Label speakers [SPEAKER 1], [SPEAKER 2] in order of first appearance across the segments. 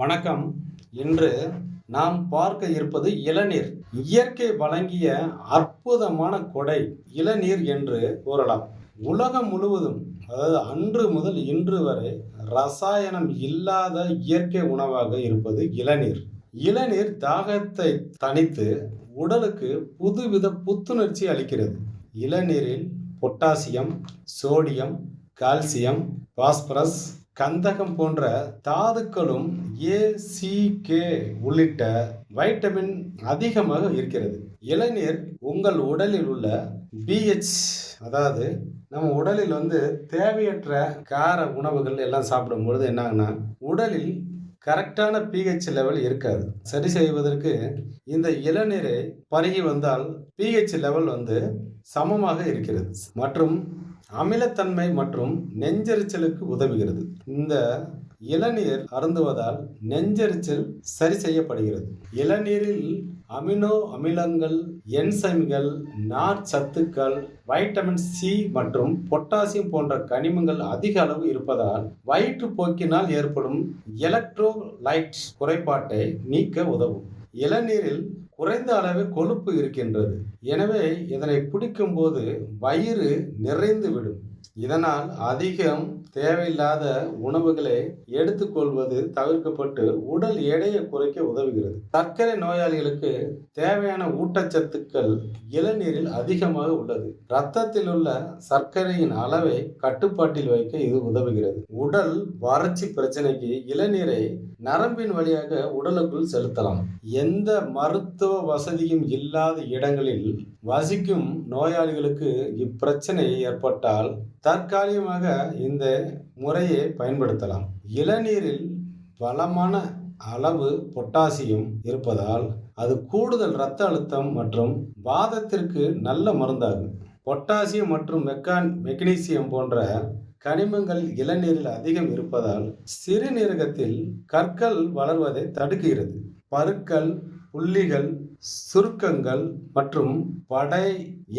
[SPEAKER 1] வணக்கம். இன்று நாம் பார்க்க இருப்பது இளநீர். இயற்கை வழங்கிய அற்புதமான கொடை இளநீர் என்று கூறலாம். உலகம் முழுவதும் அதாவது அன்று முதல் இன்று வரை ரசாயனம் இல்லாத இயற்கை உணவாக இருப்பது இளநீர். இளநீர் தாகத்தை தணித்து உடலுக்கு புதுவித புத்துணர்ச்சி அளிக்கிறது. இளநீரில் பொட்டாசியம் சோடியம் கால்சியம் பாஸ்பரஸ் கந்தகம் போன்ற தாதுக்களும் ஏ சி கே உள்ளிட்ட வைட்டமின் அதிகமாக இருக்கிறது. இளநீர் உங்கள் உடலில் உள்ள பிஹெச் அதாவது நம்ம உடலில் வந்து தேவையற்ற கார உணவுகள் எல்லாம் சாப்பிடும் பொழுது என்னாகுன்னா உடலில் கரெக்டான பிஹெச் லெவல் இருக்காது. சரி செய்வதற்கு இந்த இளநீரை பருகி வந்தால் பிஹெச் லெவல் வந்து சமமாக இருக்கிறது. மற்றும் அமிலத்தன்மை மற்றும் நெஞ்செரிச்சலுக்கு உதவுகிறது. இந்த இளநீர் அருந்துவதால் நெஞ்செரிச்சல் சரி செய்யப்படுகிறது. இளநீரில் அமினோ அமிலங்கள் என்சைம்கள் நார் சத்துக்கள் வைட்டமின் சி மற்றும் பொட்டாசியம் போன்ற கனிமங்கள் அதிக அளவு இருப்பதால் வயிற்றுப்போக்கினால் ஏற்படும் எலக்ட்ரோலைட் குறைபாட்டை நீக்க உதவும். இளநீரில் குறைந்த அளவு கொழுப்பு இருக்கின்றது. எனவே இதனை குடிக்கும்போது வயிறு நிறைந்து விடும் இதனால் அதிகம் தேவையில்லாத உணவுகளை எடுத்துக்கொள்வது தவிர்க்கப்பட்டு உடல் எடையை குறைக்க உதவுகிறது. சர்க்கரை நோயாளிகளுக்கு தேவையான ஊட்டச்சத்துக்கள் இளநீரில் அதிகமாக உள்ளது. இரத்தத்தில் உள்ள சர்க்கரையின் அளவை கட்டுப்பாட்டில் வைக்க இது உதவுகிறது. உடல் வறட்சி பிரச்சனைக்கு இளநீரை நரம்பின் வழியாக உடலுக்குள் செலுத்தலாம். எந்த மருத்துவ வசதியும் இல்லாத இடங்களில் வசிக்கும் நோயாளிகளுக்கு இப்பிரச்சனை ஏற்பட்டால் தற்காலிகமாக இந்த முறையை பயன்படுத்தலாம். இளநீரில் பலமான அளவு பொட்டாசியம் இருப்பதால் அது கூடுதல் இரத்த அழுத்தம் மற்றும் வாதத்திற்கு நல்ல மருந்தாகும். பொட்டாசியம் மற்றும் மெக்கான் மெக்னீசியம் போன்ற கனிமங்கள் இளநீரில் அதிகம் இருப்பதால் சிறுநீரகத்தில் கற்கள் வளர்வதை தடுக்கிறது பருக்கள் புள்ளிகள் சுருக்கங்கள் மற்றும் படை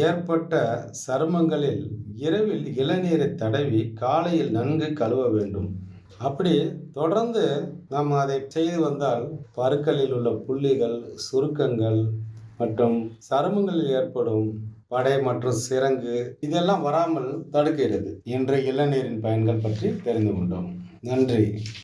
[SPEAKER 1] ஏற்பட்ட சருமங்களில் இரவில் இளநீரை தடவி காலையில் நன்கு கழுவ வேண்டும். அப்படி தொடர்ந்து நாம் அதை செய்து வந்தால் பருக்களில் உள்ள புள்ளிகள் சுருக்கங்கள் மற்றும் சருமங்களில் ஏற்படும் படை மற்றும் சிரங்கு இதெல்லாம் வராமல் தடுக்கிறது. என்று இளநீரின் பயன்கள் பற்றி தெரிந்து கொண்டோம். நன்றி.